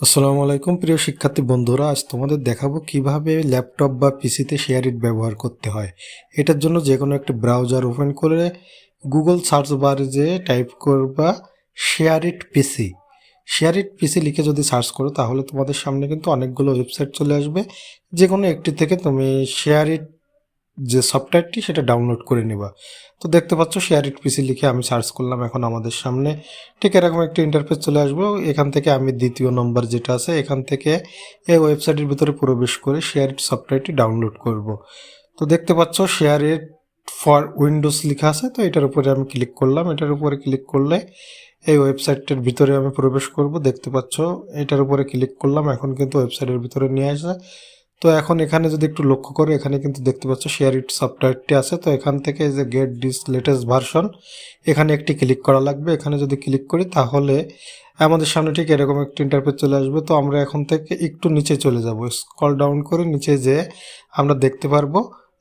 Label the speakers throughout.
Speaker 1: আসসালামু আলাইকুম, প্রিয় শিক্ষার্থী বন্ধুরা। আজ তোমাদের দেখাবো কীভাবে ল্যাপটপ বা পিসিতে শেয়ার ইট ব্যবহার করতে হয়। এটার জন্য যে কোনো একটা ব্রাউজার ওপেন করে গুগল সার্চ বারে যে টাইপ করবা, share it PC share it পিসি লিখে যদি সার্চ করো, তাহলে তোমাদের সামনে কিন্তু অনেকগুলো ওয়েবসাইট চলে আসবে। যে কোনো একটি থেকে তুমি শেয়ার ইট যে সফটওয়্যারটি সেটা ডাউনলোড করে নেবা। তো দেখতে পাচ্ছ শেয়ার ইট পিসি লিখে আমি সার্চ করলাম এখন আমাদের সামনে। ঠিক এরকম একটি ইন্টারফেস চলে আসব। এখান থেকে আমি দ্বিতীয় নম্বর যেটা আছে, এখান থেকে এই ওয়েবসাইটের ভিতরে প্রবেশ করে শেয়ার ইট সফটওয়্যারটি ডাউনলোড করব। তো দেখতে পাচ্ছ শেয়ার ইট ফর উইন্ডোজ লেখা আছে, তো এটার উপরে আমি ক্লিক করলাম। এটার উপরে ক্লিক করলে এই ওয়েবসাইটটার ভিতরে আমি প্রবেশ করব। দেখতে পাচ্ছ এটার উপরে ক্লিক করলাম, এখন কিন্তু ওয়েবসাইটের ভিতরে নিয়ে আসে। তো এখন এখানে যদি একটু লক্ষ্য করো, এখানে কিন্তু দেখতে পাচ্ছ শেয়ার ইট সফটওয়্যারটি আছে। তো এখান থেকে যে গেট ডিস লেটেস্ট ভার্সন এখানে একটি ক্লিক করা লাগবে। এখানে যদি ক্লিক করি, তাহলে আমাদের সামনে ঠিক এরকম একটি ইন্টারফেস চলে আসবে। তো আমরা এখন থেকে একটু নিচে চলে যাব। স্কল ডাউন করে নিচে যে আমরা দেখতে পারব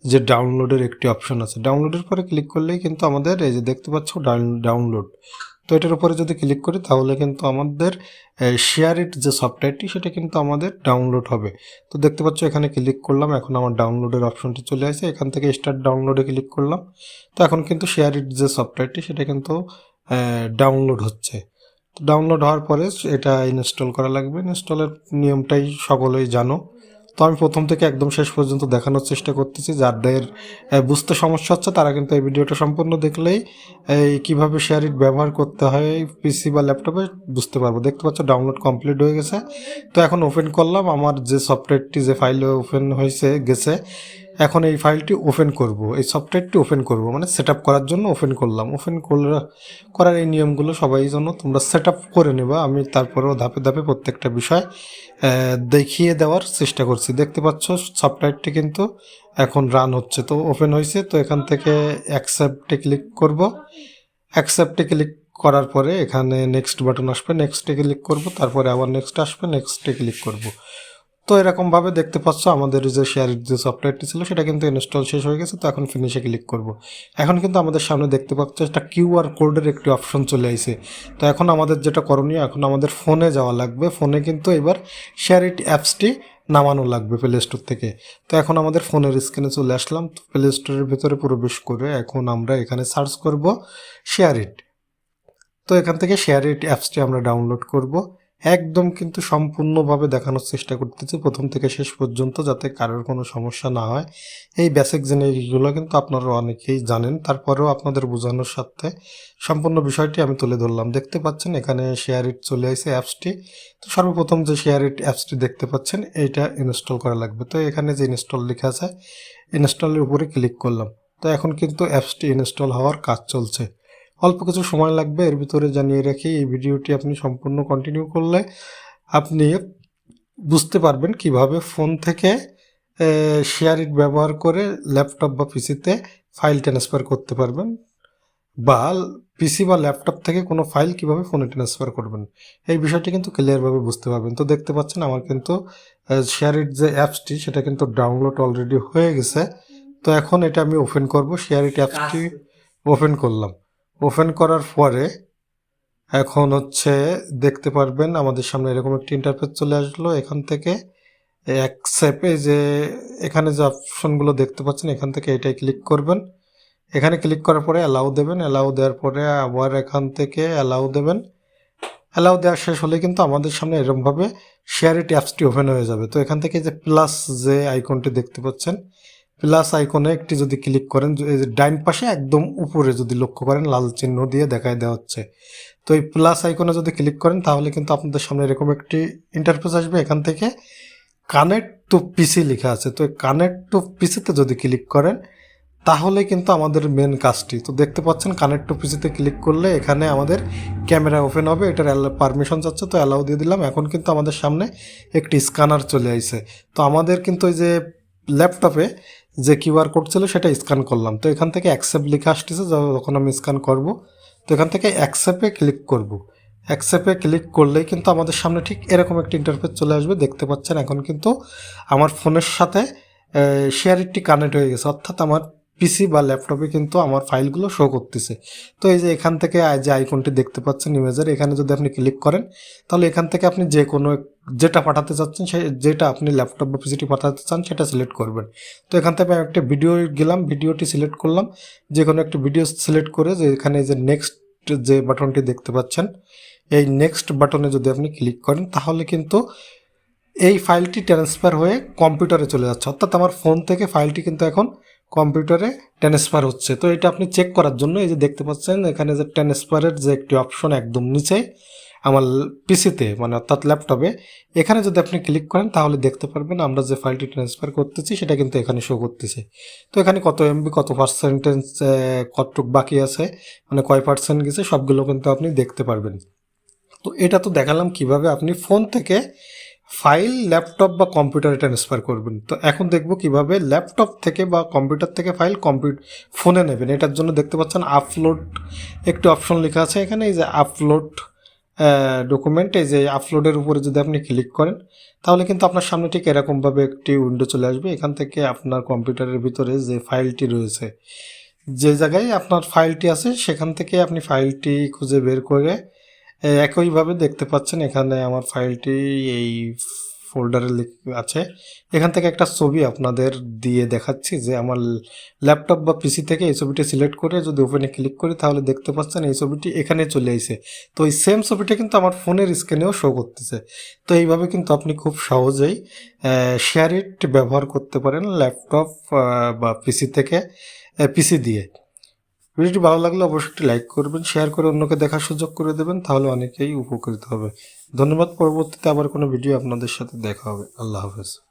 Speaker 1: যে ডাউনলোডের একটি অপশন আছে। ডাউনলোডের পরে ক্লিক করলেই কিন্তু আমাদের এই যে দেখতে পাচ্ছ ডাউনলোড তো এটার উপরে যদি ক্লিক করি, তাহলে কিন্তু আমাদের শেয়ার ইট যে সফটওয়্যারটি সেটা কিন্তু আমাদের ডাউনলোড হবে। তো দেখতে পাচ্ছ এখানে ক্লিক করলাম, এখন আমার ডাউনলোডের অপশনটি চলে আসে। এখান থেকে স্টার্ট ডাউনলোডে ক্লিক করলাম। তো এখন কিন্তু শেয়ার ইট যে সফটওয়্যারটি সেটা কিন্তু ডাউনলোড হচ্ছে। তো ডাউনলোড হওয়ার পরে এটা ইনস্টল করা লাগবে। ইনস্টলের নিয়মটাই সকলেই জানো। তো আমি প্রথম থেকে একদম শেষ পর্যন্ত দেখানোর চেষ্টা করতেছি। যাদের বুঝতে সমস্যা হচ্ছে, তারা কিন্তু এই ভিডিওটা সম্পূর্ণ দেখলেই, এই কীভাবে শেয়ার ইট ব্যবহার করতে হয় পিসি বা ল্যাপটপে বুঝতে পারব। দেখতে পাচ্ছ ডাউনলোড কমপ্লিট হয়ে গেছে। তো এখন ওপেন করলাম। আমার যে সফটওয়্যারটি যে ফাইলে ওপেন হয়েছে, গেছে এখন এই ফাইলটি ওপেন করব, এই সফটওয়্যারটি ওপেন করব মানে সেট করার জন্য ওপেন করলাম। ওপেন করার এই নিয়মগুলো সবাই জন্য তোমরা সেট করে নেবা। আমি তারপরেও ধাপে ধাপে প্রত্যেকটা বিষয় দেখিয়ে দেওয়ার চেষ্টা করছি। দেখতে পাচ্ছ, সফটওয়্যারটি কিন্তু এখন রান হচ্ছে। তো ওপেন হয়েছে, তো এখান থেকে অ্যাকসেপ্টে ক্লিক করব। অ্যাকসেপ্টে ক্লিক করার পরে এখানে নেক্সট বাটন আসবে। নেক্সটে ক্লিক করব, তারপরে আবার নেক্সট আসবে। নেক্সটে ক্লিক করব। তো এরকমভাবে দেখতে পাচ্ছ, আমাদের যে শেয়ার যে সফটওয়্যারটি ছিল, সেটা কিন্তু ইনস্টল শেষ হয়ে গেছে, তো এখন ফিনিশে ক্লিক করব। এখন কিন্তু আমাদের সামনে দেখতে পাচ্ছ, একটা কিউআর কোডের একটি অপশন চলে আসে তো এখন আমাদের যেটা করণীয়, এখন আমাদের ফোনে যাওয়া লাগবে। ফোনে কিন্তু এবার শেয়ার ইট অ্যাপসটি নামানো লাগবে প্লে স্টোর থেকে। তো এখন আমাদের ফোনের স্ক্রিনে চলে আসলাম। তো প্লে স্টোরের ভিতরে প্রবেশ করে এখন আমরা এখানে সার্চ করব শেয়ার ইট তো এখান থেকে শেয়ার ইট অ্যাপসটি আমরা ডাউনলোড করব। একদম কিন্তু সম্পূর্ণভাবে দেখানোর চেষ্টা করতেছি প্রথম থেকে শেষ পর্যন্ত যাতে কারোর কোনো সমস্যা না হয়। এই বেসিক জিনিসগুলো কিন্তু আপনারা অনেকেই জানেন। তারপরেও আপনাদের বোঝানোর সাথে সম্পূর্ণ বিষয়টি আমি তুলে ধরলাম। দেখতে পাচ্ছেন এখানে শেয়ার ইট চলে আসে অ্যাপসটি। তো সর্বপ্রথম যে শেয়ার ইট অ্যাপসটি দেখতে পাচ্ছেন, এইটা ইনস্টল করা লাগবে। তো এখানে যে ইনস্টল লেখা আছে ইনস্টলের উপরে ক্লিক করলাম। তো এখন কিন্তু অ্যাপসটি ইনস্টল হওয়ার কাজ চলছে। অল্প কিছু সময় লাগবে এর ভিতরে জানিয়ে রাখি এই ভিডিওটি আপনি সম্পূর্ণ কন্টিনিউ করলে আপনি বুঝতে পারবেন কীভাবে ফোন থেকে শেয়ার ইট ব্যবহার করে ল্যাপটপ বা পিসিতে ফাইল ট্রান্সফার করতে পারবেন বা পিসি বা ল্যাপটপ থেকে কোনো ফাইল কীভাবে ফোনে ট্রান্সফার করবেন। এই বিষয়টি কিন্তু ক্লিয়ারভাবে বুঝতে পারবেন। তো দেখতে পাচ্ছেন আমার কিন্তু শেয়ার ইট যে অ্যাপসটি সেটা কিন্তু ডাউনলোড অলরেডি হয়ে গেছে। তো এখন এটা আমি ওপেন করব শেয়ার ইট অ্যাপসটি ওপেন করলাম। ওপেন করার পরে এখন হচ্ছে দেখতে পারবেন আমাদের সামনে এরকম একটি ইন্টারফেস চলে আসলো। এখান থেকে অ্যাকসেপে যে এখানে যে অপশনগুলো দেখতে পাচ্ছেন, এখান থেকে এটাই ক্লিক করবেন। এখানে ক্লিক করার পরে অ্যালাউ দেবেন। অ্যালাউ দেওয়ার পরে আবার এখান থেকে অ্যালাউ দেবেন। অ্যালাউ দেওয়া শেষ হলে কিন্তু আমাদের সামনে এরকমভাবে শেয়ার ইট অ্যাপসটি ওপেন হয়ে যাবে। তো এখান থেকে যে প্লাস যে আইকনটি দেখতে পাচ্ছেন প্লাস আইকনে একটি যদি ক্লিক করেন ডাইন পাশে একদম উপরে যদি লক্ষ্য করেন, লাল চিহ্ন দিয়ে দেখায় দেওয়া হচ্ছে। তো এই প্লাস আইকনে যদি ক্লিক করেন, তাহলে কিন্তু আপনাদের সামনে এরকম একটি ইন্টারফেস আসবে। এখান থেকে কানেক্ট টু পিসি লেখা আছে। তো কানেক্ট টু পিসিতে যদি ক্লিক করেন, তাহলে কিন্তু আমাদের মেন কাজটি। তো দেখতে পাচ্ছেন কানেক্ট টু পিসিতে ক্লিক করলে এখানে আমাদের ক্যামেরা ওপেন হবে। এটার পারমিশন যাচ্ছে, তো অ্যালাউ দিয়ে দিলাম। এখন কিন্তু আমাদের সামনে একটি স্ক্যানার চলে আইছে। তো আমাদের কিন্তু ওই যে ল্যাপটপে যে কিউআর কোড ছিল সেটা স্ক্যান করলাম। তো এখান থেকে অ্যাকসেপ্ট লিখে আসতেছে যখন আমি স্ক্যান করব, তো এখান থেকে অ্যাকসেপ্টে ক্লিক করব। অ্যাকসেপ্টে ক্লিক করলেই কিন্তু আমাদের সামনে ঠিক এরকম একটি ইন্টারফেস চলে আসবে, দেখতে পাচ্ছেন? এখন কিন্তু আমার ফোনের সাথে শেয়ার ইটটি কানেক্ট হয়ে গেছে। অর্থাৎ আমার পিসি বা ল্যাপটপে কিন্তু আমার ফাইলগুলো শো করতেছে। তো এই যে এখান থেকে যে আইকনটি দেখতে পাচ্ছেন ইমেজের এখানে যদি আপনি ক্লিক করেন, তাহলে এখান থেকে আপনি যে কোনো যেটা পাঠাতে চাচ্ছেন, সে, যেটা আপনি ল্যাপটপ বা পিসিটি পাঠাতে চান, সেটা সিলেক্ট করবেন। তো এখান থেকে আমি একটা ভিডিও গেলাম ভিডিওটি সিলেক্ট করলাম। যে কোনো একটা ভিডিও সিলেক্ট করে যে এখানে যে নেক্সট যে বাটনটি দেখতে পাচ্ছেন, এই নেক্সট বাটনে যদি আপনি ক্লিক করেন, তাহলে কিন্তু এই ফাইলটি ট্রান্সফার হয়ে কম্পিউটারে চলে যাচ্ছে। অর্থাৎ আমার ফোন থেকে ফাইলটি কিন্তু এখন কম্পিউটারে ট্রান্সফার হচ্ছে। তো এটা আপনি চেক করার জন্য এই যে দেখতে পাচ্ছেন, এখানে যে ট্রান্সফারের যে একটি অপশন একদম নিচে আমার পিসিতে মানে অর্থাৎ ল্যাপটপে, এখানে যদি আপনি ক্লিক করেন, তাহলে দেখতে পারবেন আমরা যে ফাইলটি ট্রান্সফার করতেছি, সেটা কিন্তু এখানে শো করতেছে। তো এখানে কত এমবি কত পার্সেন্টেজ কতটুক বাকি আছে মানে কয় পার্সেন্ট গেছে, সবগুলো কিন্তু আপনি দেখতে পারবেন। তো এটা তো দেখালাম কীভাবে আপনি ফোন থেকে ফাইল ল্যাপটপ বা কম্পিউটারে ট্রান্সফার করবেন। তো এখন দেখব কীভাবে ল্যাপটপ থেকে বা কম্পিউটার থেকে ফাইল কম্পিউটার ফোনে নেবেন। এটার জন্য দেখতে পাচ্ছেন আপলোড একটি অপশন লেখা আছে এখানে, এই যে আপলোড ডকুমেন্ট এই যে আপলোডের উপরে যদি আপনি ক্লিক করেন, তাহলে কিন্তু আপনার সামনে ঠিক এরকমভাবে একটি উইন্ডো চলে আসবে। এখান থেকে আপনার কম্পিউটারের ভিতরে যে ফাইলটি রয়েছে, যে জায়গায় আপনার ফাইলটি আছে, সেখান থেকে আপনি ফাইলটি খুঁজে বের করে একইভাবে দেখতে পাচ্ছেন এখানে আমার ফাইলটি এই ফোল্ডারে আছে। এখান থেকে একটা ছবি আপনাদের দিয়ে দেখাচ্ছি যে আমার ল্যাপটপ বা পিসি থেকে এই ছবিটি সিলেক্ট করে যদি ওপেনে ক্লিক করি তাহলে দেখতে পাচ্ছেন এই ছবিটি এখানে চলে আসে তো এই সেম ছবিটা কিন্তু আমার ফোনের স্ক্রিনেও শো করতেছে। তো এইভাবে কিন্তু আপনি খুব সহজেই শেয়ার ইট ব্যবহার করতে পারেন ল্যাপটপ বা পিসি থেকে পিসি দিয়ে। ভিডিওটি ভালো লাগলে অবশ্যই একটি লাইক করবেন, শেয়ার করে অন্যকে দেখার সুযোগ করে দেবেন, তাহলে অনেকেই উপকৃত হবে। ধন্যবাদ, পরবর্তীতে আবার কোনো ভিডিও আপনাদের সাথে দেখা হবে। আল্লাহ হাফেজ।